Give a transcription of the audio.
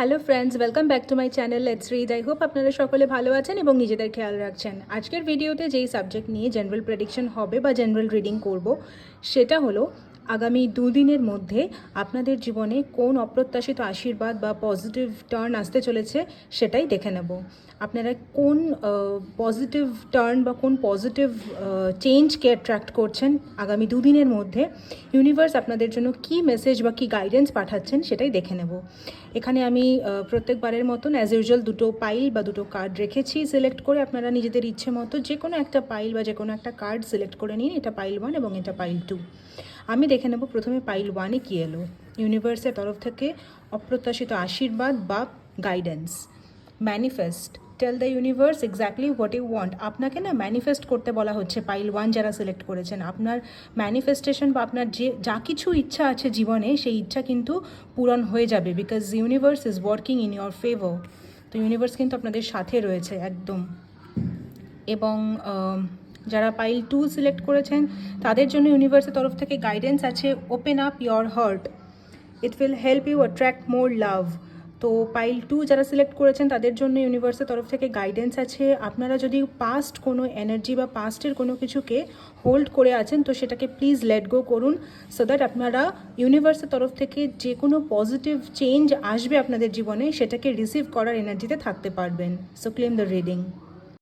Hello friends welcome back to my channel let's read I hope আপনারা সকলে ভালো আছেন এবং নিজেদের খেয়াল রাখছেন। আজকের ভিডিওতে যেই সাবজেক্ট নিয়ে জেনারেল প্রেডিকশন হবে বা জেনারেল রিডিং করব, সেটা হলো আগামী দুদিনের মধ্যে আপনাদের জীবনে কোন অপ্রত্যাশিত আশীর্বাদ বা পজিটিভ টার্ন আসতে চলেছে সেটাই দেখে নেব। আপনারা কোন পজিটিভ টার্ন বা কোন পজিটিভ চেঞ্জকে অ্যাট্রাক্ট করছেন আগামী দুদিনের মধ্যে? ইউনিভার্স আপনাদের জন্য কি মেসেজ বা কি গাইডেন্স পাঠাচ্ছেন সেটাই দেখে নেব। এখানে আমি প্রত্যেকবারের মতন অ্যাজ ইউজুয়াল দুটো পাইল বা দুটো কার্ড রেখেছি। সিলেক্ট করে আপনারা নিজেদের ইচ্ছে মতো যে কোনো একটা পাইল বা যে কোনো একটা কার্ড সিলেক্ট করে নিন। এটা পাইল ওয়ান এবং এটা পাইল টু আমি দেখে নেব প্রথমে পাইল ওয়ানে কী এলো? ইউনিভার্সের তরফ থেকে অপ্রত্যাশিত আশীর্বাদ বা guidance manifest tell the universe exactly what you want আপনাকে না ম্যানিফেস্ট করতে বলা হচ্ছে পাইল ওয়ান যারা সিলেক্ট করেছেন। আপনার ম্যানিফেস্টেশন বা আপনার যে, যা কিছু ইচ্ছা আছে জীবনে, সেই ইচ্ছা কিন্তু পূরণ হয়ে যাবে because universe is working in your favour তো ইউনিভার্স কিন্তু আপনাদের সাথে রয়েছে একদম। এবং যারা পাইল টু সিলেক্ট করেছেন, তাদের জন্য ইউনিভার্সের তরফ থেকে গাইডেন্স আছে open up your heart it will help you attract more love তো পাইল টু যারা সিলেক্ট করেছেন, তাদের জন্য ইউনিভার্সের তরফ থেকে গাইডেন্স আছে। আপনারা যদি পাস্ট কোনো এনার্জি বা পাস্টের কোনো কিছুকে হোল্ড করে আছেন, তো সেটাকে প্লিজ লেট গো করুন সো দ্যাট আপনারা ইউনিভার্সের তরফ থেকে যে কোনো পজিটিভ চেঞ্জ আসবে আপনাদের জীবনে, সেটাকে রিসিভ করার এনার্জিতে থাকতে পারবেন। So claim the reading